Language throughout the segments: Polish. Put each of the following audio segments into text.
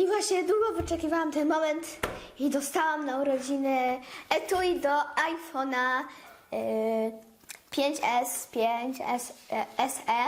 I właśnie długo wyczekiwałam ten moment i dostałam na urodziny etui do iPhone'a y, 5S, 5S, e, SE.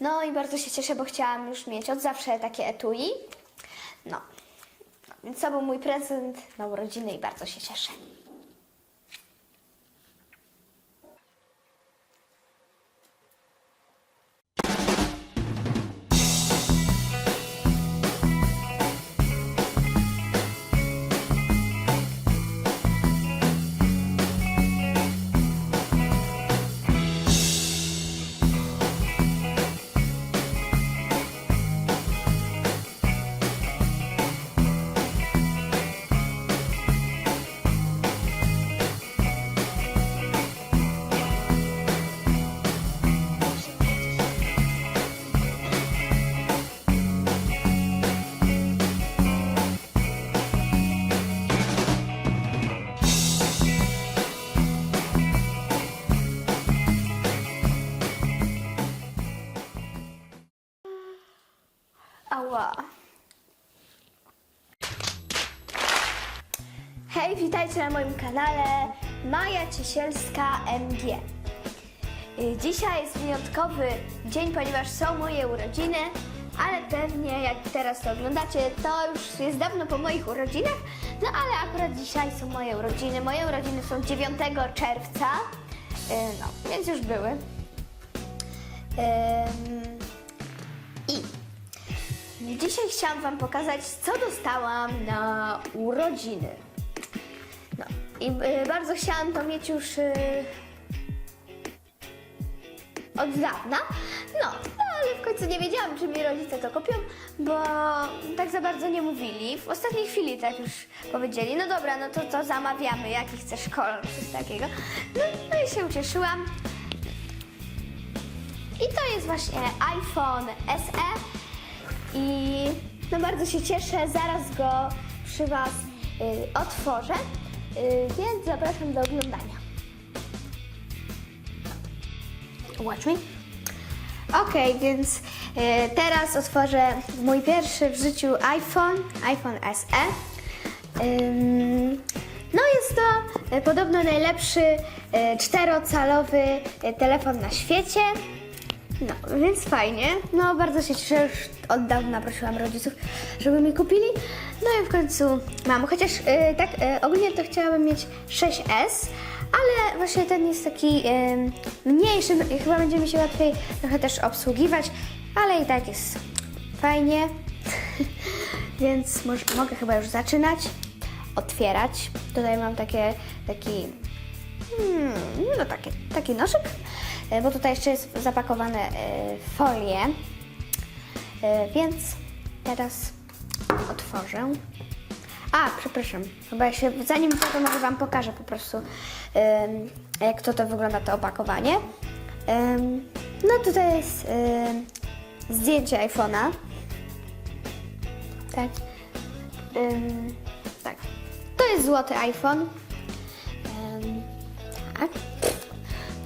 No i bardzo się cieszę, bo chciałam już mieć od zawsze takie etui. No, więc to był mój prezent na urodziny i bardzo się cieszę. Ała. Hej, witajcie na moim kanale Maja Ciesielska MG. Dzisiaj jest wyjątkowy dzień, ponieważ są moje urodziny, ale pewnie jak teraz to oglądacie, to już jest dawno po moich urodzinach, no ale akurat dzisiaj są moje urodziny. Moje urodziny są 9 czerwca, Y, no, więc już były. I Dzisiaj chciałam Wam pokazać, co dostałam na urodziny. No i y, bardzo chciałam to mieć już y, od dawna. No, no, ale w końcu nie wiedziałam, czy mi rodzice to kupią, bo tak za bardzo nie mówili. W ostatniej chwili tak już powiedzieli, no dobra, no to to zamawiamy, jaki chcesz kolor, coś takiego. No, no i się ucieszyłam. I to jest właśnie iPhone SE. I no bardzo się cieszę, zaraz go przy Was y, otworzę, y, więc zapraszam do oglądania. Watch me. Ok, więc y, teraz otworzę mój pierwszy w życiu iPhone, iPhone SE. Ym, no jest to y, podobno najlepszy y, czterocalowy y, telefon na świecie. No, więc fajnie. No, bardzo się cieszę, już od dawna prosiłam rodziców, żeby mi kupili. No i w końcu mam. Chociaż y, tak y, ogólnie to chciałabym mieć 6S, ale właśnie ten jest taki y, mniejszy, i chyba będzie mi się łatwiej trochę też obsługiwać, ale i tak jest fajnie. więc może, mogę chyba już zaczynać otwierać. Tutaj mam takie, taki Hmm, no takie, taki nożyk, bo tutaj jeszcze jest zapakowane e, folię, E, więc teraz otworzę. A, przepraszam, chyba zanim to, może Wam pokażę po prostu, jak to, to wygląda to opakowanie. No tutaj jest zdjęcie iPhone'a. Tak. Tak. To jest złoty iPhone. Tak.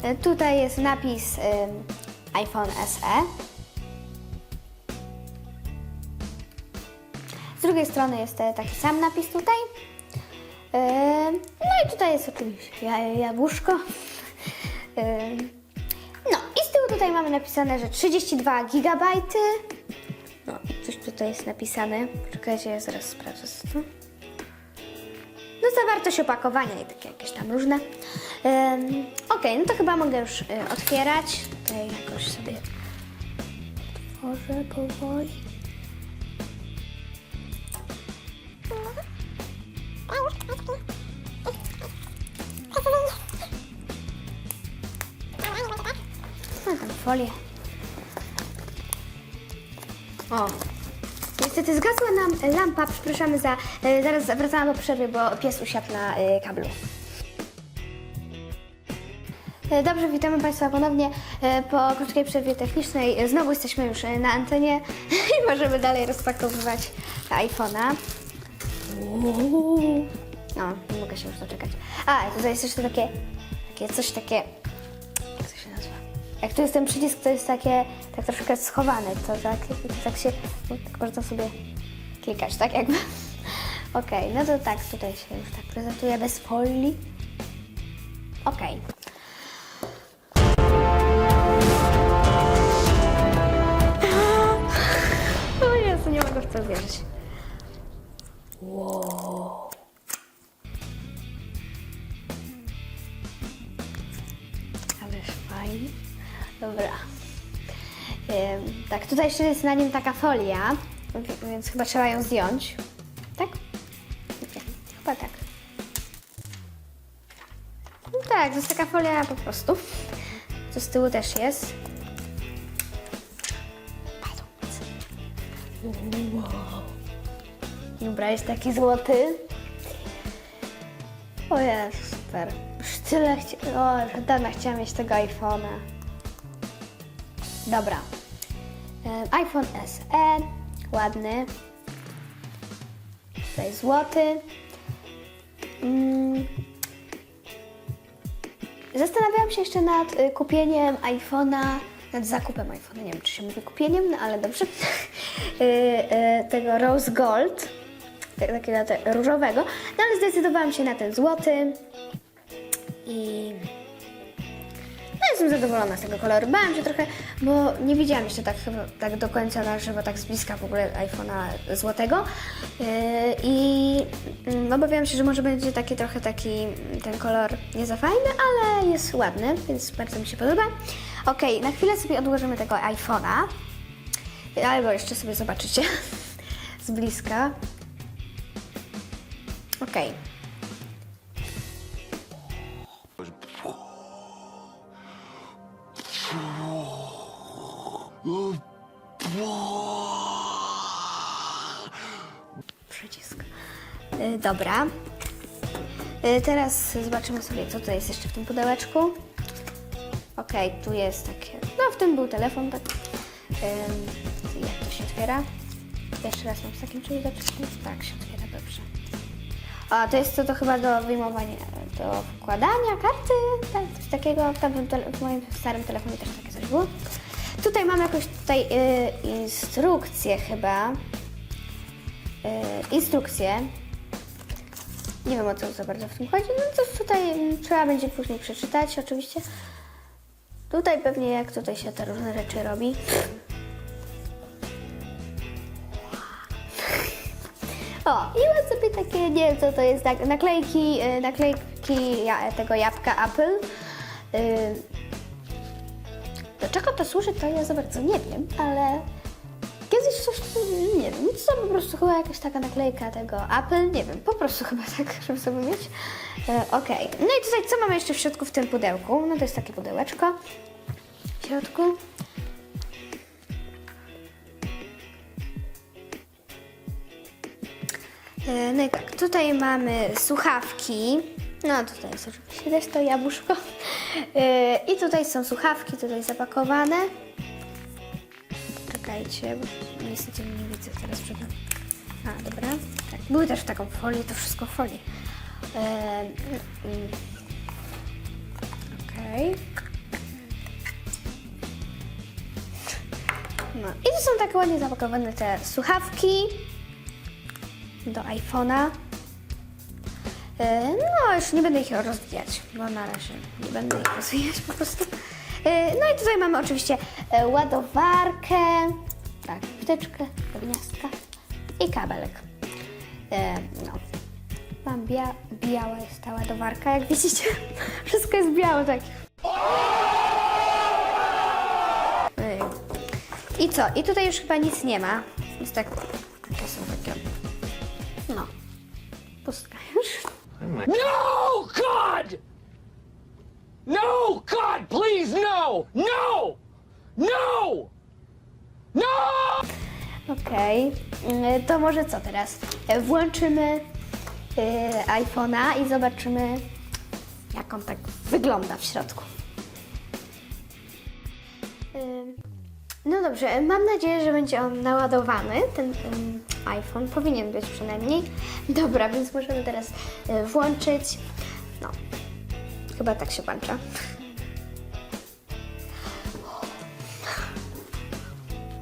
E, Tutaj jest napis iPhone SE. Z drugiej strony jest e, taki sam napis tutaj. Em, No i tutaj jest oczywiście ja- jabłuszko. No i z tyłu tutaj mamy napisane, że 32 GB. No i coś tutaj jest napisane. Czekajcie, ja zaraz sprawdzę. co zawartość opakowania i takie jakieś tam różne. Ok, no to chyba mogę już y, otwierać. Tutaj jakoś sobie otworzę powoli. No folię. O, Niestety zgasła nam lampa, przepraszamy za... e, Zaraz wracamy po przerwie, bo pies usiadł na e, kablu. E, Dobrze, witamy Państwa ponownie po krótkiej przerwie technicznej. Znowu jesteśmy już na antenie i możemy dalej rozpakowywać iPhone'a. No, nie mogę się już doczekać. A, tutaj jest jeszcze takie, takie coś takie... Jak tu jest ten przycisk, to jest takie tak troszkę schowane, to tak, to tak się tak można sobie klikać, tak jakby. Okej, no to tak, tutaj się już tak prezentuje bez folii. Okej. O Jezu, nie mogę w to wierzyć. Wow. Ależ fajnie. Dobra. Tak, tutaj jeszcze jest na nim taka folia, wi- więc chyba trzeba ją zdjąć. Tak? Nie, chyba tak. No tak, to jest taka folia po prostu. To z tyłu też jest. Wow. Dobra, jest taki złoty. O jest super. Już tyle chci... O, dawna chciałam mieć tego iPhone'a. Dobra. Em, iPhone SE. Ładny. Tutaj złoty. Mm. Zastanawiałam się jeszcze nad y, kupieniem iPhone'a, nad zakupem iPhone'a, nie wiem czy się mówi kupieniem, no ale dobrze, y, y, tego Rose Gold, tak- takiego różowego, no ale zdecydowałam się na ten złoty i jestem zadowolona z tego koloru. Bałam się trochę, bo nie widziałam jeszcze tak, chyba, tak do końca na żywo, tak z bliska w ogóle iPhone'a złotego. Yy, I yy, obawiałam się, że może będzie taki trochę taki ten kolor nie za fajny, ale jest ładny, więc bardzo mi się podoba. Ok, na chwilę sobie odłożymy tego iPhone'a. Albo jeszcze sobie zobaczycie z bliska. Okej. Przycisk. Y, dobra. Y, teraz zobaczymy sobie, co tutaj jest jeszcze w tym pudełeczku. Okej, tu jest takie. No, w tym był telefon, tak. Jak to się otwiera? Jeszcze raz mam z takim czymś do? Tak, się otwiera dobrze. A to jest to, to chyba do wyjmowania, do wkładania karty, tak, coś takiego. W, w moim starym telefonie też takie coś było. Tutaj mam jakąś tutaj y, instrukcję chyba. Y, instrukcję. Nie wiem o co za bardzo w tym chodzi. No coś tutaj mm, trzeba będzie później przeczytać oczywiście. Tutaj pewnie jak tutaj się te różne rzeczy robi. O, i mam sobie takie, nie wiem co to jest, naklejki, y, naklejki tego jabłka Apple. Y, do czego to służy, to ja za bardzo nie wiem, ale kiedyś coś, nie wiem, to po prostu chyba jakaś taka naklejka tego Apple, nie wiem, po prostu chyba tak, żeby sobie mieć. E, Okej, no i tutaj co mamy jeszcze w środku w tym pudełku? No to jest takie pudełeczko w środku. E, No i tak, tutaj mamy słuchawki. No tutaj jest oczywiście też to jabłuszko. E, I tutaj są słuchawki, tutaj zapakowane. Czekajcie, bo niestety nie widzę teraz nami. A, dobra. Tak, były też w taką folię, to wszystko w folii. E, mm, Okej. No i tu są takie ładnie zapakowane te słuchawki do iPhone'a. E, No, już nie będę ich rozwijać, bo na razie nie będę ich rozwijać po prostu. E, No i tutaj mamy oczywiście e, ładowarkę, tak, wtyczkę, gniazdka i kabelek. No. Mam bia biała jest ta ładowarka, jak widzicie. Wszystko jest białe, tak. I co? I tutaj już chyba nic nie ma. Jest tak, takie są takie, No, God! No, God, please, no! No! No! No! Okej, Mm, to może co teraz? Włączymy e, iPhone'a i zobaczymy, jak on tak wygląda w środku. No dobrze, mam nadzieję, że będzie on naładowany, ten iPhone. Powinien być przynajmniej. Dobra, więc możemy teraz e, włączyć. No, chyba tak się włącza.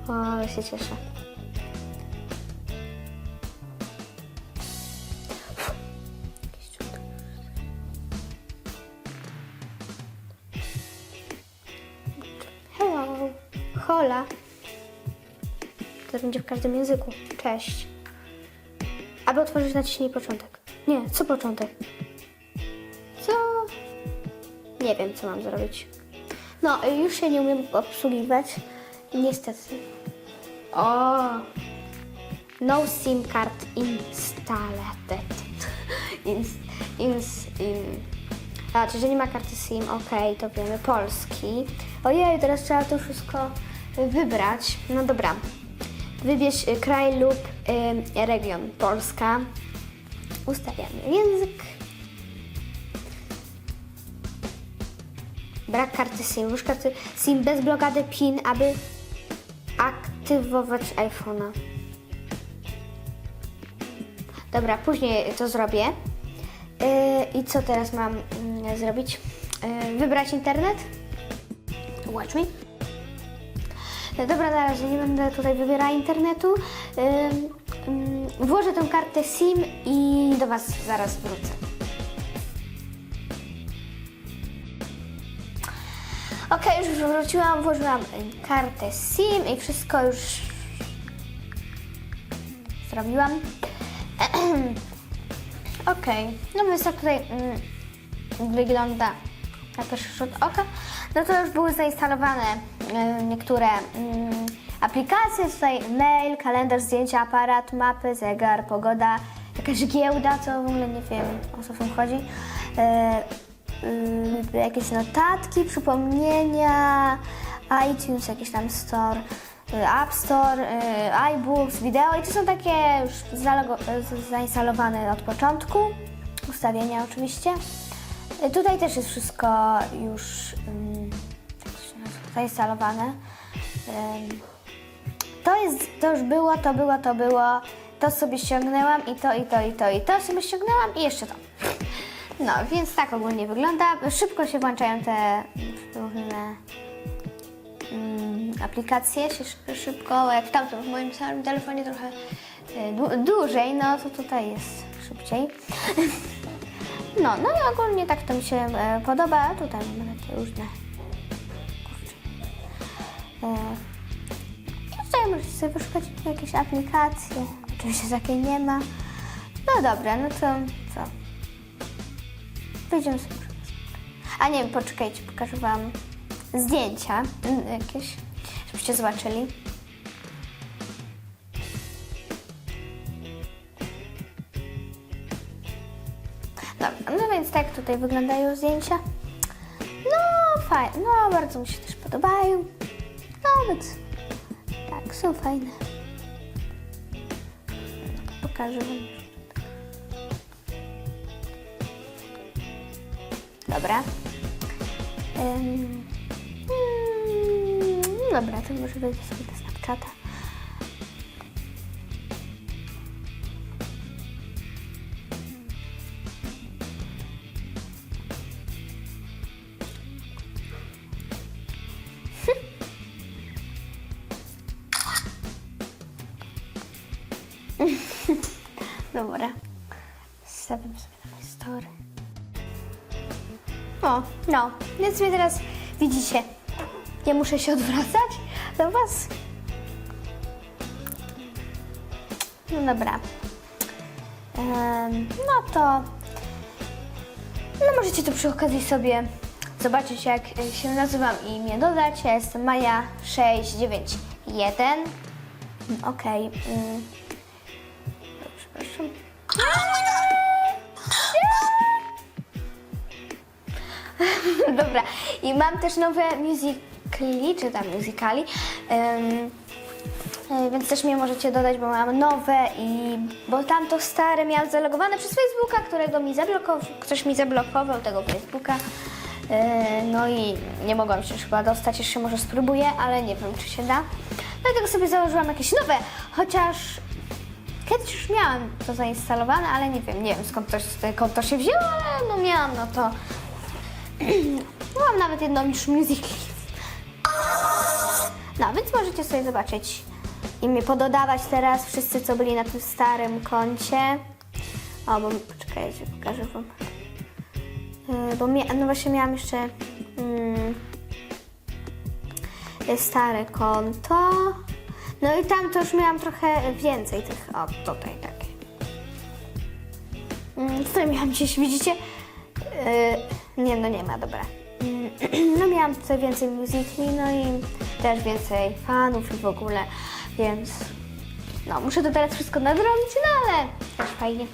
O, się cieszę. To będzie w każdym języku. Cześć. Aby otworzyć naciśnij początek. Nie, co początek? Co? Nie wiem, co mam zrobić. No, już się nie umiem obsługiwać. Niestety. O! No SIM card installed. Ins, ins, in. A, czyli że nie ma karty SIM, okej, to wiemy. Polski. Ojej, teraz trzeba to wszystko wybrać. No dobra. Wybierz y, kraj lub y, region. Polska. Ustawiamy język. Brak karty SIM. Włóż karty SIM bez blokady PIN, aby aktywować iPhone'a. Dobra, później to zrobię. Yy, I co teraz mam mm, zrobić? Yy, wybrać internet? Watch me. Yy, Dobra, na razie nie będę tutaj wybierała internetu. Yy, włożę tę kartę SIM i do Was zaraz wrócę. Okej, już wróciłam, włożyłam kartę SIM i wszystko już zrobiłam. Okej, no więc tak tutaj mm, wygląda na pierwszy rzut oka. No to już były zainstalowane niektóre mm, aplikacje, tutaj mail, kalendarz, zdjęcia, aparat, mapy, zegar, pogoda, jakaś giełda, co w ogóle nie wiem o co w tym chodzi. Y, y, jakieś notatki, przypomnienia, iTunes, jakiś tam store, y, App Store, y, iBooks, wideo i to są takie już zainstalowane od początku, ustawienia oczywiście. Tutaj też jest wszystko już zainstalowane. To jest, to już było, to było, to było, to sobie ściągnęłam i to, i to, i to, i to sobie ściągnęłam i jeszcze to. No, więc tak ogólnie wygląda. Szybko się włączają te różne mm, aplikacje, się szy- szybko, jak w tamtym, w moim samym telefonie trochę e, dłu- dłużej, no to tutaj jest szybciej. No, no i ogólnie tak to mi się e, podoba. Tutaj mamy takie różne i tutaj możecie sobie wyszukać jakieś aplikacje. Oczywiście takiej nie ma. No dobra, no to co? Wyjdziemy sobie. A nie poczekajcie, pokażę Wam zdjęcia mm, jakieś, żebyście zobaczyli. Dobra, no więc tak tutaj wyglądają zdjęcia. No fajne, no bardzo mi się też podobają. Więc tak, są fajne. Pokażę Wam jeszcze. Dobra. Mm, dobra, to może wejdę sobie do Snapchata. Więc teraz widzicie. Ja muszę się odwracać do Was. No dobra. No to. No możecie tu przy okazji sobie zobaczyć, jak się nazywam i mnie dodać. Ja jestem Maja 691. Okej. mm. Dobra, i mam też nowe musicali, czy tam musicali, e, więc też mnie możecie dodać, bo mam nowe i bo tamto stare miałam zalogowane przez Facebooka, którego mi zablokował, ktoś mi zablokował tego Facebooka. E, No i nie mogłam się już chyba dostać, jeszcze może spróbuję, ale nie wiem, czy się da. Dlatego sobie założyłam jakieś nowe, chociaż Kiedyś już miałam to zainstalowane, ale nie wiem, nie wiem skąd to, skąd to się wzięło, ale no miałam, no to Mam nawet jedną już musical. No, więc możecie sobie zobaczyć i mnie pododawać teraz wszyscy, co byli na tym starym koncie. O, bo poczekajcie, pokażę wam. Yy, bo mia- no właśnie miałam jeszcze mm, y, stare konto. No i tam to już miałam trochę więcej tych, o tutaj takie. Mm, Tutaj miałam gdzieś, widzicie? Yy, nie, no nie ma, dobra. Mm, No miałam tutaj więcej muzyki, no i też więcej fanów i w ogóle, więc no muszę to teraz wszystko nadrobić, no ale też fajnie.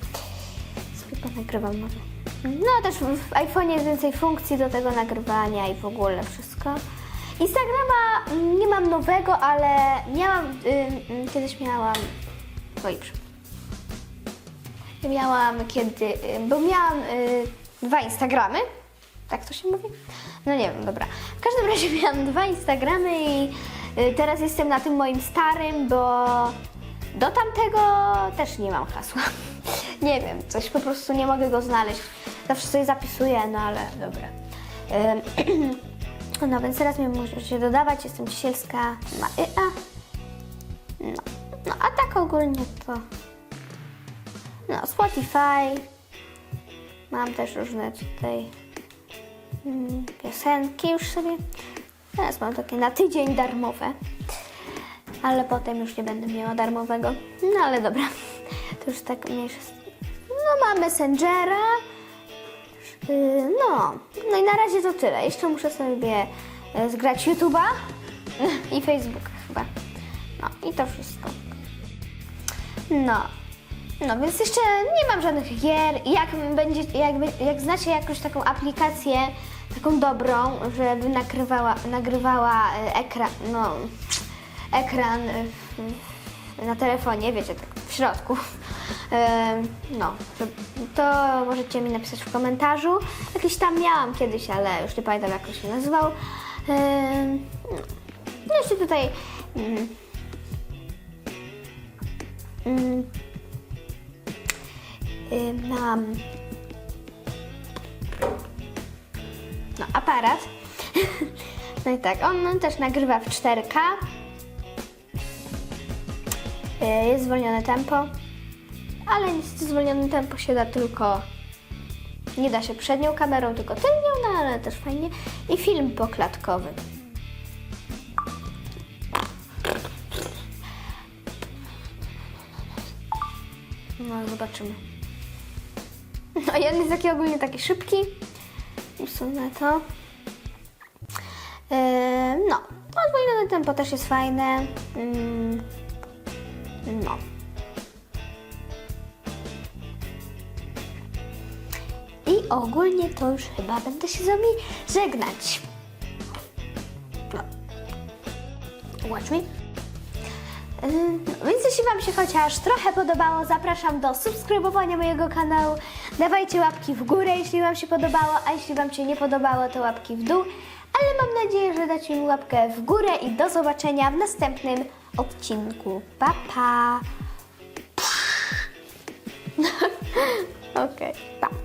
Sobie ponagrywam może. No też w iPhone'ie jest więcej funkcji do tego nagrywania i w ogóle wszystko. Instagrama mm, nie mam nowego, ale miałam, ym, ym, kiedyś miałam, oj, przepraszam. Miałam kiedy, y, bo miałam y, dwa Instagramy, tak to się mówi? No nie wiem, dobra. W każdym razie miałam dwa Instagramy i y, teraz jestem na tym moim starym, bo do tamtego też nie mam hasła. Nie wiem, coś po prostu nie mogę go znaleźć. Zawsze sobie zapisuję, no ale dobra. No więc teraz mnie możecie dodawać, jestem Ciesielska, ma YA. No, no a tak ogólnie to... No, Spotify. Mam też różne tutaj piosenki już sobie. Teraz mam takie na tydzień darmowe. Ale potem już nie będę miała darmowego. No ale dobra. To już tak mniejsze. No mam Messengera. Yy, No, no i na razie to tyle. Jeszcze muszę sobie e, zgrać YouTube'a i Facebooka chyba. No i to wszystko. No. No więc jeszcze nie mam żadnych gier. Jak będzie, jakby, jak znacie jakąś taką aplikację, taką dobrą, żeby nagrywała, nagrywała e, ekran, no, ekran e, na telefonie, wiecie, tak w środku. E, No, to możecie mi napisać w komentarzu. Jakiś tam miałam kiedyś, ale już nie pamiętam jak on się nazywał. No, jeszcze tutaj mm, mm, mam no, aparat. No i tak, on też nagrywa w 4K. Y, Jest zwolnione tempo, ale zwolnione tempo się da tylko. Nie da się przednią kamerą, tylko tylnią, no ale też fajnie. I film poklatkowy. No, zobaczymy. No, jeden jest taki ogólnie taki szybki. Usunę to. Yy, no, odwolnione tempo też jest fajne. Yy, no. I ogólnie to już chyba będę się z wami żegnać. No. Watch me. Yy, No, więc jeśli Wam się chociaż trochę podobało, zapraszam do subskrybowania mojego kanału. Dawajcie łapki w górę, jeśli Wam się podobało, a jeśli Wam się nie podobało, to łapki w dół. Ale mam nadzieję, że dacie mi łapkę w górę i do zobaczenia w następnym odcinku. Pa, pa! Okej, okay, pa.